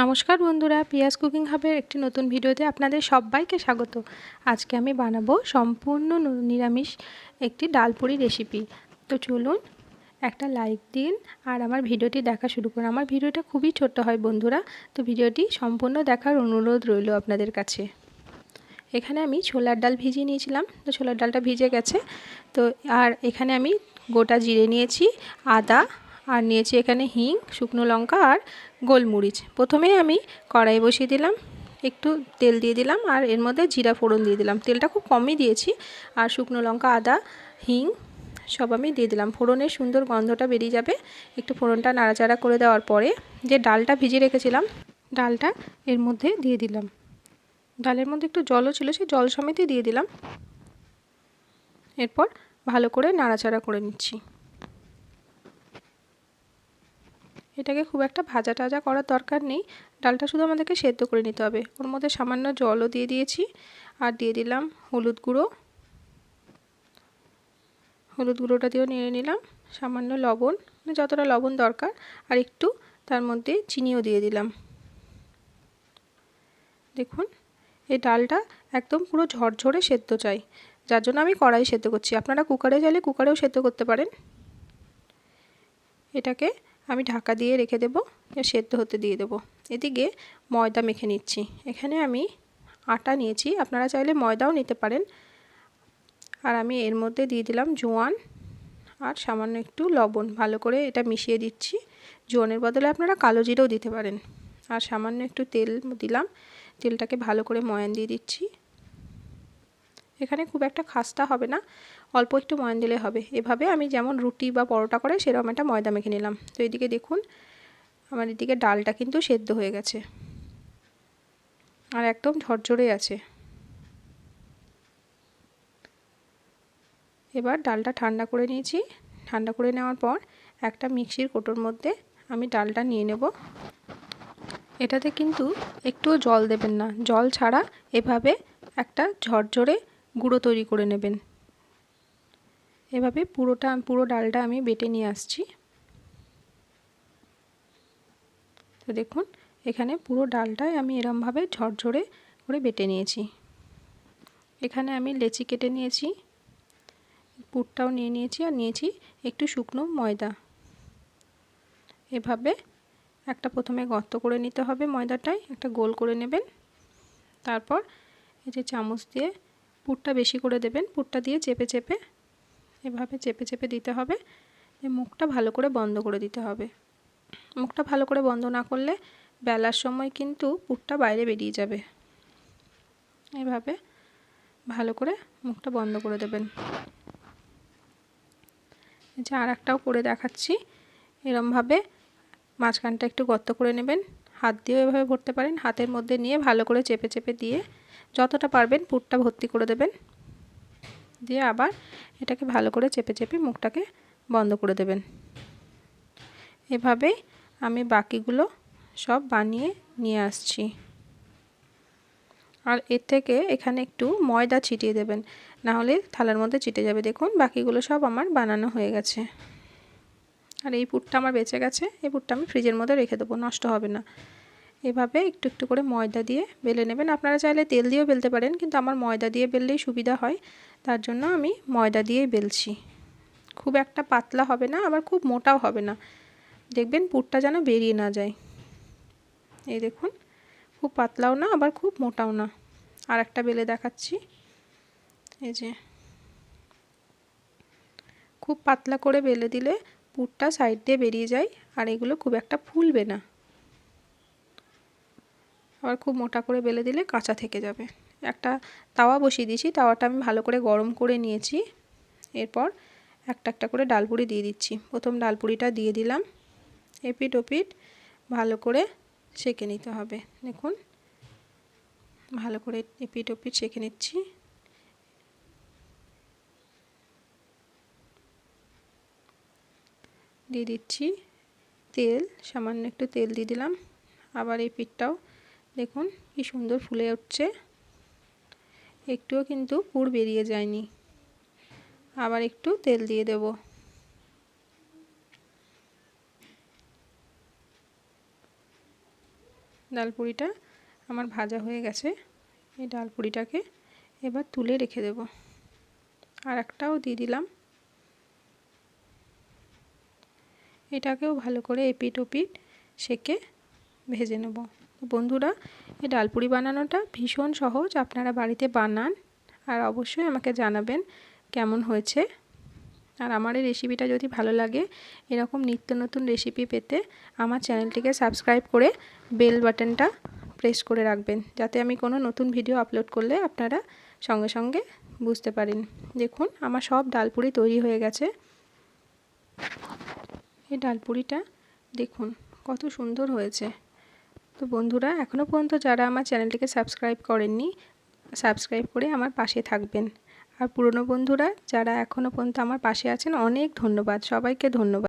নমস্কার বন্ধুরা পিয়াজ কুকিং হাবের একটি নতুন ভিডিওতে আপনাদের সবাইকে স্বাগত। আজকে আমি বানাবো সম্পূর্ণ নিরামিষ একটি ডালপুরি রেসিপি তো চলুন একটা লাইক দিন আর আমার ভিডিওটি দেখা শুরু করুন। আমার ভিডিওটা খুবই ছোট্ট হয় বন্ধুরা, তো ভিডিওটি সম্পূর্ণ দেখার অনুরোধ রইল আপনাদের কাছে। এখানে আমি ছোলার ডাল ভিজিয়ে নিয়েছিলাম, তো ছোলার ডালটা ভিজে গেছে। তো আর এখানে আমি গোটা জিরে নিয়েছি, আদা আর নিয়েছি এখানে হিং, শুকনো লঙ্কা আর গোলমরিচ। প্রথমে আমি কড়াই বসিয়ে দিলাম, একটু তেল দিয়ে দিলাম আর এর মধ্যে জিরা ফোড়ন দিয়ে দিলাম। তেলটা খুব কমই দিয়েছি আর শুকনো লঙ্কা, আদা, হিং সব আমি দিয়ে দিলাম। ফোড়নের সুন্দর গন্ধটা বেরিয়ে যাবে একটু ফোড়নটা নাড়াচাড়া করে দেওয়ার পরে যে ডালটা ভিজিয়ে রেখেছিলাম, ডালটা এর মধ্যে দিয়ে দিলাম। ডালের মধ্যে একটু জলও ছিল, সেই জল সমেতই দিয়ে দিলাম। এরপর ভালো করে নাড়াচাড়া করে নিচ্ছি। এটাকে খুব একটা ভাজা টাজা করার দরকার নেই। ডালটা শুধু আমাদেরকে সেদ্ধ করে নিতে হবে। ওর মধ্যে সামান্য জলও দিয়ে দিয়েছি। আর দিয়ে দিলাম হলুদ গুঁড়ো। হলুদ গুঁড়োটা দিয়েও নিয়ে নিলাম। সামান্য লবণ মানে যতটা লবণ দরকার। আর একটু তার মধ্যে চিনিও দিয়ে দিলাম। দেখুন, এই ডালটা একদম পুরো ঝরঝরে সেদ্ধ চাই। যার জন্য আমি কড়াই সেদ্ধ করছি। আপনারা কুকারে চাইলে কুকারেও সেদ্ধ করতে পারেন। এটাকে আমি ঢাকা দিয়ে রেখে দেবো সেদ্ধ হতে দিয়ে দেবো। এদিকে ময়দা মেখে নিচ্ছি। এখানে আমি আটা নিয়েছি। আপনারা চাইলে ময়দাও নিতে পারেন। আর আমি এর মধ্যে দিয়ে দিলাম জোয়ান আর সামান্য একটু লবণ। ভালো করে এটা মিশিয়ে দিচ্ছি। জোয়ানের বদলে আপনারা কালো জিরেও দিতে পারেন। আর সামান্য একটু তেল দিলাম। তেলটাকে ভালো করে ময়ান দিয়ে দিচ্ছি। এখানে খুব একটা খাস্তা হবে না। অল্প একটু ময়ান দিলে হবে। এভাবে আমি যেমন রুটি বা পরোটা করে, সেরকম একটা ময়দা মেখে নিলাম। তো এদিকে দেখুন, আমার এদিকে ডালটা কিন্তু সেদ্ধ হয়ে গেছে। আর একদম ঝরঝরে আছে। এবার ডালটা ঠান্ডা করে নিয়েছি। ঠান্ডা করে নেওয়ার পর একটা মিক্সির কোটোর মধ্যে আমি ডালটা নিয়ে নেব। এটাতে কিন্তু একটুও জল দেবেন না। জল ছাড়া এভাবে একটা ঝরঝরে গুঁড়ো তৈরি করে নেবেন। এভাবে পুরোটা, পুরো ডালটা আমি বেটে নিয়ে আসছি। তো দেখুন, এখানে পুরো ডালটাই আমি এরমভাবে ঝরঝরে করে বেটে নিয়েছি। এখানে আমি লেচি কেটে নিয়েছি, পুরটাও নিয়ে নিয়েছি আর নিয়েছি একটু শুকনো ময়দা। এভাবে একটা প্রথমে গর্ত করে নিতে হবে ময়দাটাই একটা গোল করে নেবেন। তারপর এই যে চামচ দিয়ে পুরটা বেশি করে দেবেন, পুরটা দিয়ে চেপে চেপে, এভাবে চেপে চেপে দিতে হবে। মুখটা ভালো করে বন্ধ করে দিতে হবে। মুখটা ভালো করে বন্ধ না করলে বেলার সময় কিন্তু পুরটা বাইরে বেরিয়ে যাবে। এভাবে ভালো করে মুখটা বন্ধ করে দেবেন। যে আর একটাও করে দেখাচ্ছি। এরমভাবে মাঝখানটা একটু গর্ত করে নেবেন। হাত দিয়েও এভাবে ভরতে পারেন। হাতের মধ্যে নিয়ে ভালো করে চেপে চেপে দিয়ে যতটা পারবেন পুরটা ভর্তি করে দেবেন। দিয়ে আবার এটাকে ভালো করে চেপে চেপে মুখটাকে বন্ধ করে দেবেন। এভাবেই আমি বাকিগুলো সব বানিয়ে নিয়ে আসছি। আর এর থেকে এখানে একটু ময়দা ছিটিয়ে দেবেন, না হলে থালার মধ্যে চিটে যাবে। দেখুন, বাকিগুলো সব আমার বানানো হয়ে গেছে। আর এই পুরটা আমার বেঁচে গেছে, এই পুরটা আমি ফ্রিজের মধ্যে রেখে দেবো, নষ্ট হবে না। এভাবে একটু একটু করে ময়দা দিয়ে বেলে নেবেন। আপনারা চাইলে তেল দিয়েও বেলতে পারেন, কিন্তু আমার ময়দা দিয়ে বেললেই সুবিধা হয়। তার জন্য আমি ময়দা দিয়েই বেলছি। খুব একটা পাতলা হবে না, আবার খুব মোটাও হবে না। দেখবেন পুরটা যেন বেরিয়ে না যায়। এই দেখুন, খুব পাতলাও না, আবার খুব মোটাও না। আর একটা বেলে দেখাচ্ছি। এই যে, খুব পাতলা করে বেলে দিলে পুরটা সাইড দিয়ে বেরিয়ে যায়, আর এগুলো খুব একটা ফুলবে না। আবার খুব মোটা করে বেলে দিলে কাঁচা থেকে যাবে। একটা তাওয়া বসিয়ে দিয়েছি, তাওয়াটা আমি ভালো করে গরম করে নিয়েছি। এরপর একটা একটা করে ডালপুরি দিয়ে দিচ্ছি। প্রথম ডালপুরিটা দিয়ে দিলাম। এপিট ওপিট ভালো করে সেঁকে নিতে হবে। দেখুন, ভালো করে এপিট ওপিট সেঁকে নিচ্ছি। দিয়ে দিচ্ছি তেল, সামান্য একটু তেল দিয়ে দিলাম। আবার এই পিঠটাও দেখুন, কি সুন্দর ফুলে উঠছে। একটুও কিন্তু পুর বেরিয়ে যায়নি। আবার একটু তেল দিয়ে দেব। ডালপুরিটা আমার ভাজা হয়ে গেছে। এই ডালপুরিটাকে এবার তুলে রেখে দেব। আর একটাও দিয়ে দিলাম। এটাকেও ভালো করে এপিট ওপিট সেকে ভেজে নেব। বন্ধুরা, এই ডালপুরি বানানোটা ভীষণ সহজ। আপনারা বাড়িতে বানান আর অবশ্যই আমাকে জানাবেন কেমন হয়েছে। আর আমার এই রেসিপিটা যদি ভালো লাগে, এরকম নিত্য নতুন রেসিপি পেতে আমার চ্যানেলটিকে সাবস্ক্রাইব করে বেল বাটনটা প্রেস করে রাখবেন, যাতে আমি কোনো নতুন ভিডিও আপলোড করলে আপনারা সঙ্গে সঙ্গে বুঝতে পারেন। দেখুন, আমার সব ডালপুরি তৈরি হয়ে গেছে। এই ডালপুরিটা দেখুন, কত সুন্দর হয়েছে। তো বন্ধুরা এখনও পর্যন্ত যারা আমার চ্যানেলটিকে সাবস্ক্রাইব করেননি, সাবস্ক্রাইব করে আমার পাশে থাকবেন। আর পুরনো বন্ধুরা, যারা এখনও পর্যন্ত আমার পাশে আছেন, অনেক ধন্যবাদ। সবাইকে ধন্যবাদ।